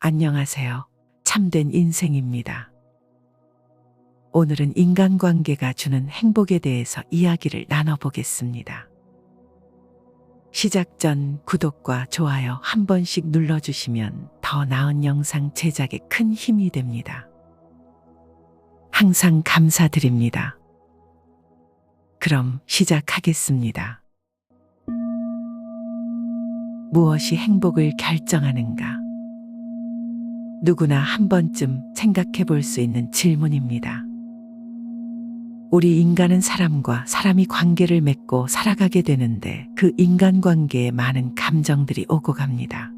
안녕하세요. 참된 인생입니다. 오늘은 인간관계가 주는 행복에 대해서 이야기를 나눠보겠습니다. 시작 전 구독과 좋아요 한 번씩 눌러주시면 더 나은 영상 제작에 큰 힘이 됩니다. 항상 감사드립니다. 그럼 시작하겠습니다. 무엇이 행복을 결정하는가? 누구나 한 번쯤 생각해 볼 수 있는 질문입니다. 우리 인간은 사람과 사람이 관계를 맺고 살아가게 되는데 그 인간 관계에 많은 감정들이 오고 갑니다.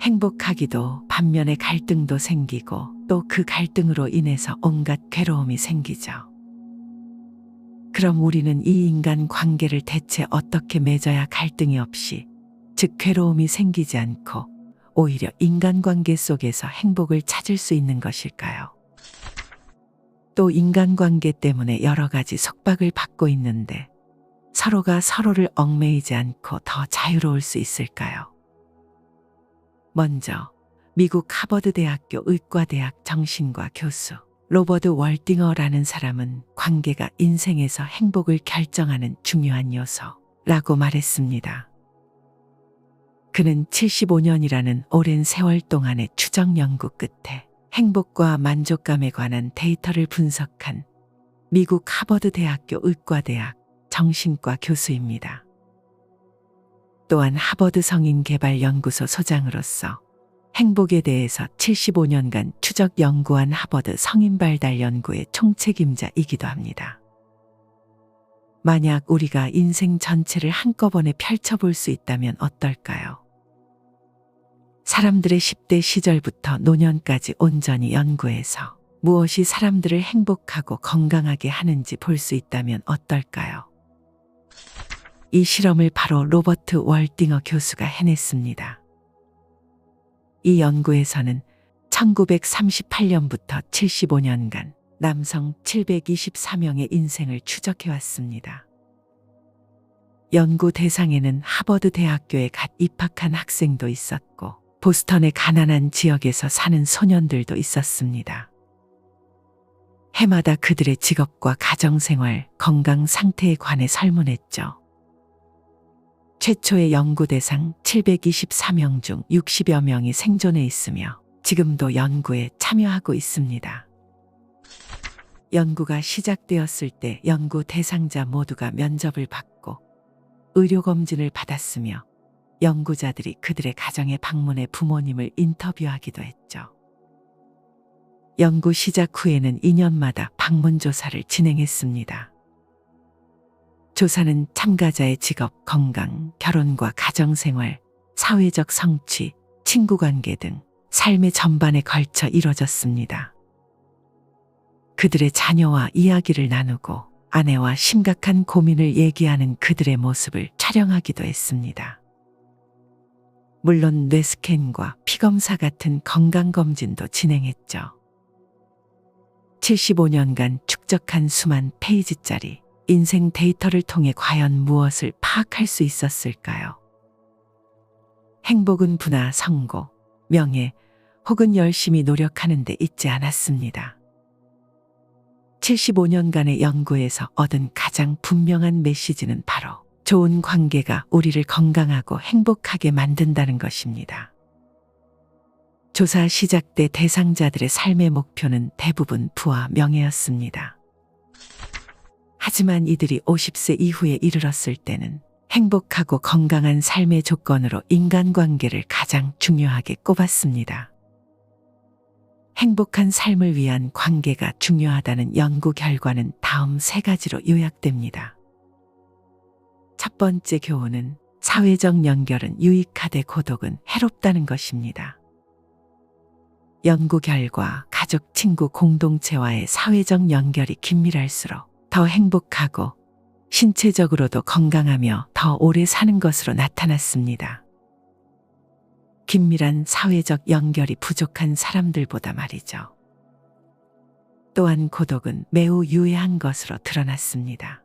행복하기도 반면에 갈등도 생기고 또 그 갈등으로 인해서 온갖 괴로움이 생기죠. 그럼 우리는 이 인간 관계를 대체 어떻게 맺어야 갈등이 없이, 즉 괴로움이 생기지 않고 오히려 인간관계 속에서 행복을 찾을 수 있는 것일까요? 또 인간관계 때문에 여러 가지 속박을 받고 있는데 서로가 서로를 얽매이지 않고 더 자유로울 수 있을까요? 먼저 미국 하버드 대학교 의과대학 정신과 교수 로버드 월딩어라는 사람은 관계가 인생에서 행복을 결정하는 중요한 요소라고 말했습니다. 그는 75년이라는 오랜 세월 동안의 추적 연구 끝에 행복과 만족감에 관한 데이터를 분석한 미국 하버드 대학교 의과대학 정신과 교수입니다. 또한 하버드 성인개발연구소 소장으로서 행복에 대해서 75년간 추적 연구한 하버드 성인발달 연구의 총책임자이기도 합니다. 만약 우리가 인생 전체를 한꺼번에 펼쳐볼 수 있다면 어떨까요? 사람들의 10대 시절부터 노년까지 온전히 연구해서 무엇이 사람들을 행복하고 건강하게 하는지 볼 수 있다면 어떨까요? 이 실험을 바로 로버트 월딩어 교수가 해냈습니다. 이 연구에서는 1938년부터 75년간 남성 724명의 인생을 추적해왔습니다. 연구 대상에는 하버드 대학교에 갓 입학한 학생도 있었고, 보스턴의 가난한 지역에서 사는 소년들도 있었습니다. 해마다 그들의 직업과 가정생활, 건강 상태에 관해 설문했죠. 최초의 연구 대상 724명 중 60여 명이 생존해 있으며 지금도 연구에 참여하고 있습니다. 연구가 시작되었을 때 연구 대상자 모두가 면접을 받고 의료검진을 받았으며 연구자들이 그들의 가정에 방문해 부모님을 인터뷰하기도 했죠. 연구 시작 후에는 2년마다 방문조사를 진행했습니다. 조사는 참가자의 직업, 건강, 결혼과 가정생활, 사회적 성취, 친구관계 등 삶의 전반에 걸쳐 이뤄졌습니다. 그들의 자녀와 이야기를 나누고 아내와 심각한 고민을 얘기하는 그들의 모습을 촬영하기도 했습니다. 물론 뇌스캔과 피검사 같은 건강검진도 진행했죠. 75년간 축적한 수만 페이지짜리 인생 데이터를 통해 과연 무엇을 파악할 수 있었을까요? 행복은 부나 성공, 명예 혹은 열심히 노력하는 데 있지 않았습니다. 75년간의 연구에서 얻은 가장 분명한 메시지는 바로 좋은 관계가 우리를 건강하고 행복하게 만든다는 것입니다. 조사 시작 때 대상자들의 삶의 목표는 대부분 부와 명예였습니다. 하지만 이들이 50세 이후에 이르렀을 때는 행복하고 건강한 삶의 조건으로 인간관계를 가장 중요하게 꼽았습니다. 행복한 삶을 위한 관계가 중요하다는 연구 결과는 다음 세 가지로 요약됩니다. 첫 번째 교훈은 사회적 연결은 유익하되 고독은 해롭다는 것입니다. 연구 결과 가족, 친구, 공동체와의 사회적 연결이 긴밀할수록 더 행복하고 신체적으로도 건강하며 더 오래 사는 것으로 나타났습니다. 긴밀한 사회적 연결이 부족한 사람들보다 말이죠. 또한 고독은 매우 유해한 것으로 드러났습니다.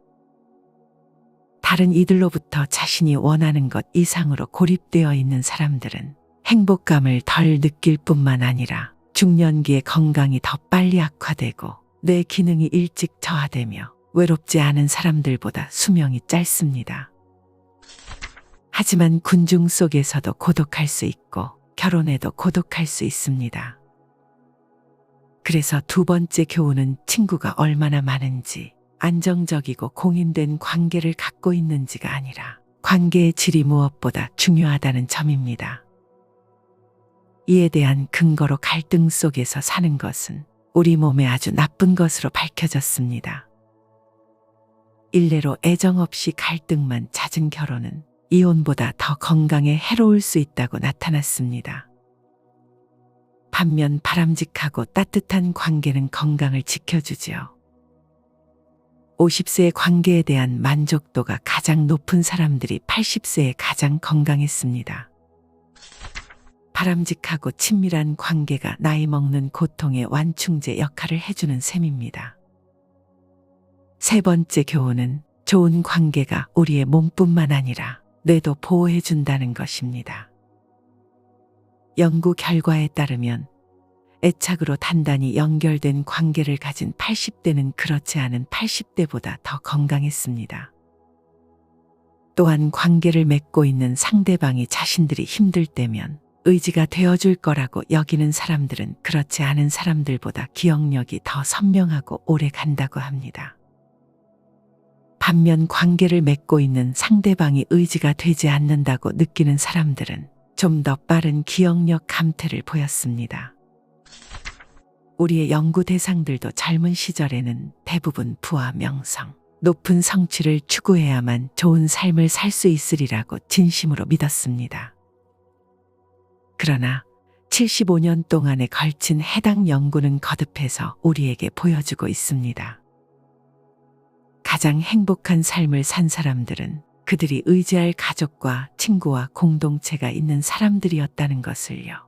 다른 이들로부터 자신이 원하는 것 이상으로 고립되어 있는 사람들은 행복감을 덜 느낄 뿐만 아니라 중년기에 건강이 더 빨리 악화되고 뇌 기능이 일찍 저하되며 외롭지 않은 사람들보다 수명이 짧습니다. 하지만 군중 속에서도 고독할 수 있고 결혼해도 고독할 수 있습니다. 그래서 두 번째 교훈은 친구가 얼마나 많은지 안정적이고 공인된 관계를 갖고 있는지가 아니라 관계의 질이 무엇보다 중요하다는 점입니다. 이에 대한 근거로 갈등 속에서 사는 것은 우리 몸에 아주 나쁜 것으로 밝혀졌습니다. 일례로 애정 없이 갈등만 잦은 결혼은 이혼보다 더 건강에 해로울 수 있다고 나타났습니다. 반면 바람직하고 따뜻한 관계는 건강을 지켜주지요. 50세의 관계에 대한 만족도가 가장 높은 사람들이 80세에 가장 건강했습니다. 바람직하고 친밀한 관계가 나이 먹는 고통의 완충제 역할을 해주는 셈입니다. 세 번째 교훈은 좋은 관계가 우리의 몸뿐만 아니라 뇌도 보호해준다는 것입니다. 연구 결과에 따르면 애착으로 단단히 연결된 관계를 가진 80대는 그렇지 않은 80대보다 더 건강했습니다. 또한 관계를 맺고 있는 상대방이 자신들이 힘들 때면 의지가 되어줄 거라고 여기는 사람들은 그렇지 않은 사람들보다 기억력이 더 선명하고 오래 간다고 합니다. 반면 관계를 맺고 있는 상대방이 의지가 되지 않는다고 느끼는 사람들은 좀 더 빠른 기억력 감퇴를 보였습니다. 우리의 연구 대상들도 젊은 시절에는 대부분 부와 명성, 높은 성취를 추구해야만 좋은 삶을 살 수 있으리라고 진심으로 믿었습니다. 그러나 75년 동안에 걸친 해당 연구는 거듭해서 우리에게 보여주고 있습니다. 가장 행복한 삶을 산 사람들은 그들이 의지할 가족과 친구와 공동체가 있는 사람들이었다는 것을요.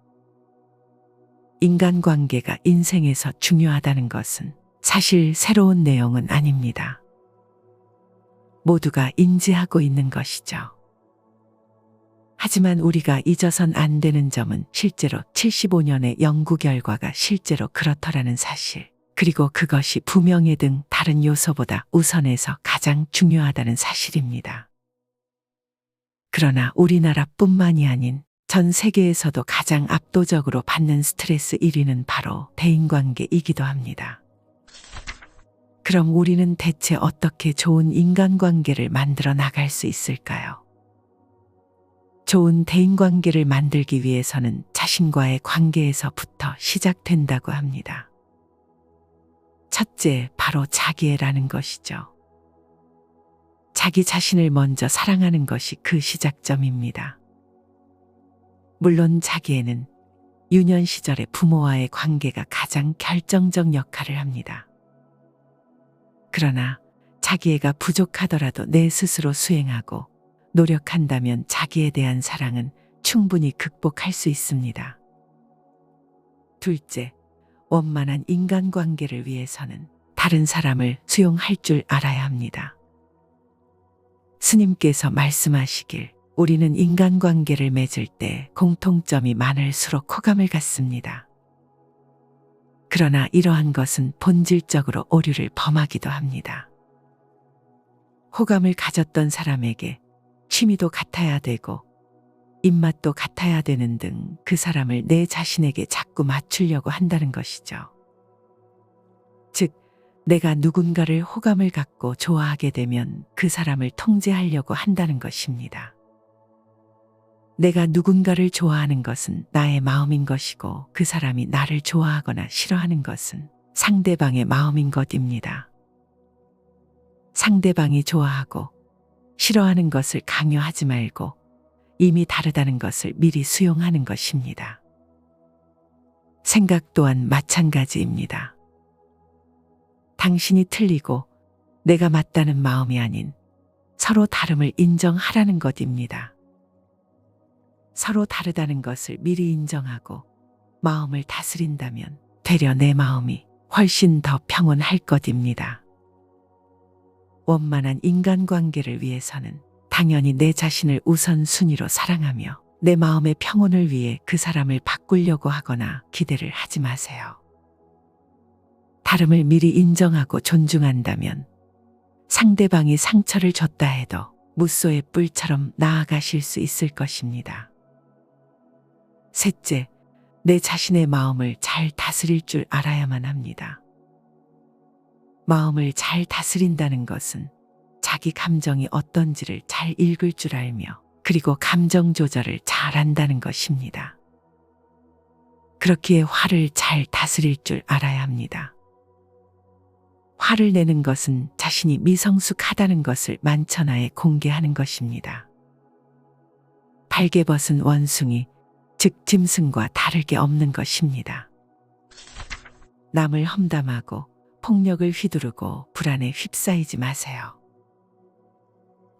인간관계가 인생에서 중요하다는 것은 사실 새로운 내용은 아닙니다. 모두가 인지하고 있는 것이죠. 하지만 우리가 잊어선 안 되는 점은 실제로 75년의 연구 결과가 실제로 그렇더라는 사실, 그리고 그것이 부명예 등 다른 요소보다 우선해서 가장 중요하다는 사실입니다. 그러나 우리나라뿐만이 아닌 전 세계에서도 가장 압도적으로 받는 스트레스 1위는 바로 대인관계이기도 합니다. 그럼 우리는 대체 어떻게 좋은 인간관계를 만들어 나갈 수 있을까요? 좋은 대인관계를 만들기 위해서는 자신과의 관계에서부터 시작된다고 합니다. 첫째, 바로 자기애라는 것이죠. 자기 자신을 먼저 사랑하는 것이 그 시작점입니다. 물론 자기애는 유년 시절의 부모와의 관계가 가장 결정적 역할을 합니다. 그러나 자기애가 부족하더라도 내 스스로 수행하고 노력한다면 자기에 대한 사랑은 충분히 극복할 수 있습니다. 둘째, 원만한 인간관계를 위해서는 다른 사람을 수용할 줄 알아야 합니다. 스님께서 말씀하시길 우리는 인간관계를 맺을 때 공통점이 많을수록 호감을 갖습니다. 그러나 이러한 것은 본질적으로 오류를 범하기도 합니다. 호감을 가졌던 사람에게 취미도 같아야 되고 입맛도 같아야 되는 등 그 사람을 내 자신에게 자꾸 맞추려고 한다는 것이죠. 즉, 내가 누군가를 호감을 갖고 좋아하게 되면 그 사람을 통제하려고 한다는 것입니다. 내가 누군가를 좋아하는 것은 나의 마음인 것이고 그 사람이 나를 좋아하거나 싫어하는 것은 상대방의 마음인 것입니다. 상대방이 좋아하고 싫어하는 것을 강요하지 말고 이미 다르다는 것을 미리 수용하는 것입니다. 생각 또한 마찬가지입니다. 당신이 틀리고 내가 맞다는 마음이 아닌 서로 다름을 인정하라는 것입니다. 서로 다르다는 것을 미리 인정하고 마음을 다스린다면 되려 내 마음이 훨씬 더 평온할 것입니다. 원만한 인간관계를 위해서는 당연히 내 자신을 우선순위로 사랑하며 내 마음의 평온을 위해 그 사람을 바꾸려고 하거나 기대를 하지 마세요. 다름을 미리 인정하고 존중한다면 상대방이 상처를 줬다 해도 무소의 뿔처럼 나아가실 수 있을 것입니다. 셋째, 내 자신의 마음을 잘 다스릴 줄 알아야만 합니다. 마음을 잘 다스린다는 것은 자기 감정이 어떤지를 잘 읽을 줄 알며 그리고 감정 조절을 잘 한다는 것입니다. 그렇기에 화를 잘 다스릴 줄 알아야 합니다. 화를 내는 것은 자신이 미성숙하다는 것을 만천하에 공개하는 것입니다. 발개 벗은 원숭이, 즉 짐승과 다를 게 없는 것입니다. 남을 험담하고 폭력을 휘두르고 불안에 휩싸이지 마세요.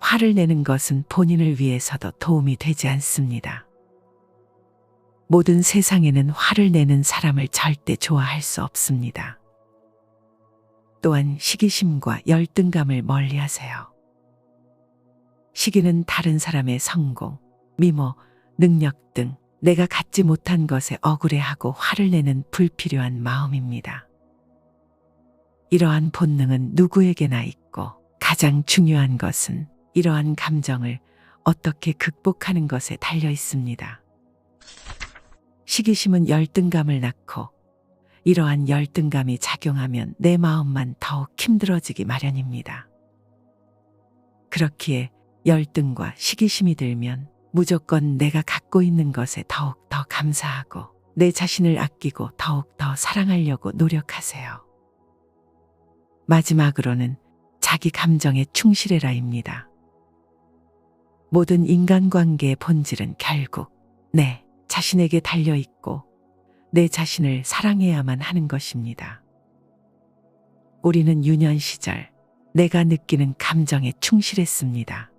화를 내는 것은 본인을 위해서도 도움이 되지 않습니다. 모든 세상에는 화를 내는 사람을 절대 좋아할 수 없습니다. 또한 시기심과 열등감을 멀리 하세요. 시기는 다른 사람의 성공, 미모, 능력 등 내가 갖지 못한 것에 억울해하고 화를 내는 불필요한 마음입니다. 이러한 본능은 누구에게나 있고 가장 중요한 것은 이러한 감정을 어떻게 극복하는 것에 달려 있습니다. 시기심은 열등감을 낳고 이러한 열등감이 작용하면 내 마음만 더욱 힘들어지기 마련입니다. 그렇기에 열등과 시기심이 들면 무조건 내가 갖고 있는 것에 더욱 더 감사하고 내 자신을 아끼고 더욱 더 사랑하려고 노력하세요. 마지막으로는 자기 감정에 충실해라입니다. 모든 인간관계의 본질은 결국 내 자신에게 달려 있고 내 자신을 사랑해야만 하는 것입니다. 우리는 유년 시절 내가 느끼는 감정에 충실했습니다.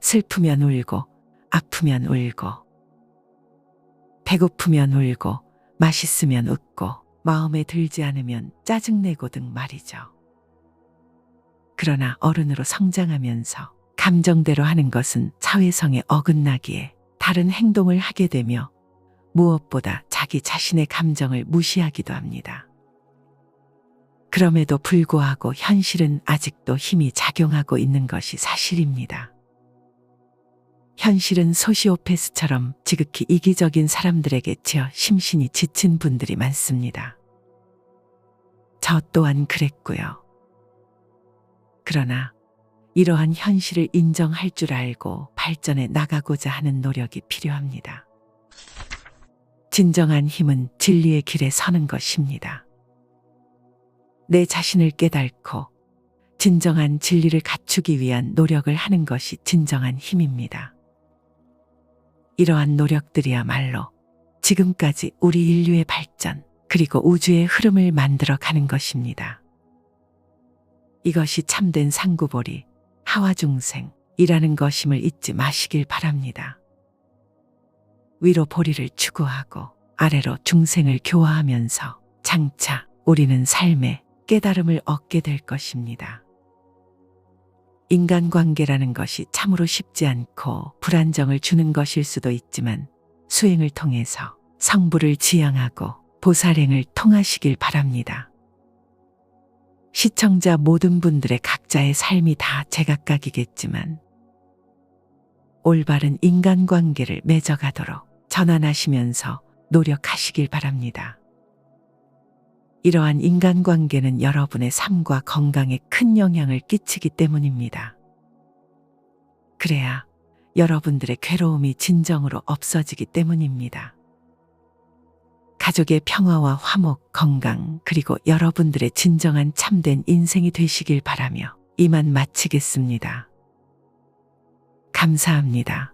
슬프면 울고, 아프면 울고, 배고프면 울고, 맛있으면 웃고, 마음에 들지 않으면 짜증내고 등 말이죠. 그러나 어른으로 성장하면서 감정대로 하는 것은 사회성에 어긋나기에 다른 행동을 하게 되며 무엇보다 자기 자신의 감정을 무시하기도 합니다. 그럼에도 불구하고 현실은 아직도 힘이 작용하고 있는 것이 사실입니다. 현실은 소시오패스처럼 지극히 이기적인 사람들에게 지어 심신이 지친 분들이 많습니다. 저 또한 그랬고요. 그러나 이러한 현실을 인정할 줄 알고 발전해 나가고자 하는 노력이 필요합니다. 진정한 힘은 진리의 길에 서는 것입니다. 내 자신을 깨닫고 진정한 진리를 갖추기 위한 노력을 하는 것이 진정한 힘입니다. 이러한 노력들이야말로 지금까지 우리 인류의 발전 그리고 우주의 흐름을 만들어 가는 것입니다. 이것이 참된 상구보리, 하와 중생이라는 것임을 잊지 마시길 바랍니다. 위로 보리를 추구하고 아래로 중생을 교화하면서 장차 우리는 삶의 깨달음을 얻게 될 것입니다. 인간관계라는 것이 참으로 쉽지 않고 불안정을 주는 것일 수도 있지만 수행을 통해서 성부를 지향하고 보살행을 통하시길 바랍니다. 시청자 모든 분들의 각자의 삶이 다 제각각이겠지만 올바른 인간관계를 맺어가도록 전환하시면서 노력하시길 바랍니다. 이러한 인간관계는 여러분의 삶과 건강에 큰 영향을 끼치기 때문입니다. 그래야 여러분들의 괴로움이 진정으로 없어지기 때문입니다. 가족의 평화와 화목, 건강, 그리고 여러분들의 진정한 참된 인생이 되시길 바라며 이만 마치겠습니다. 감사합니다.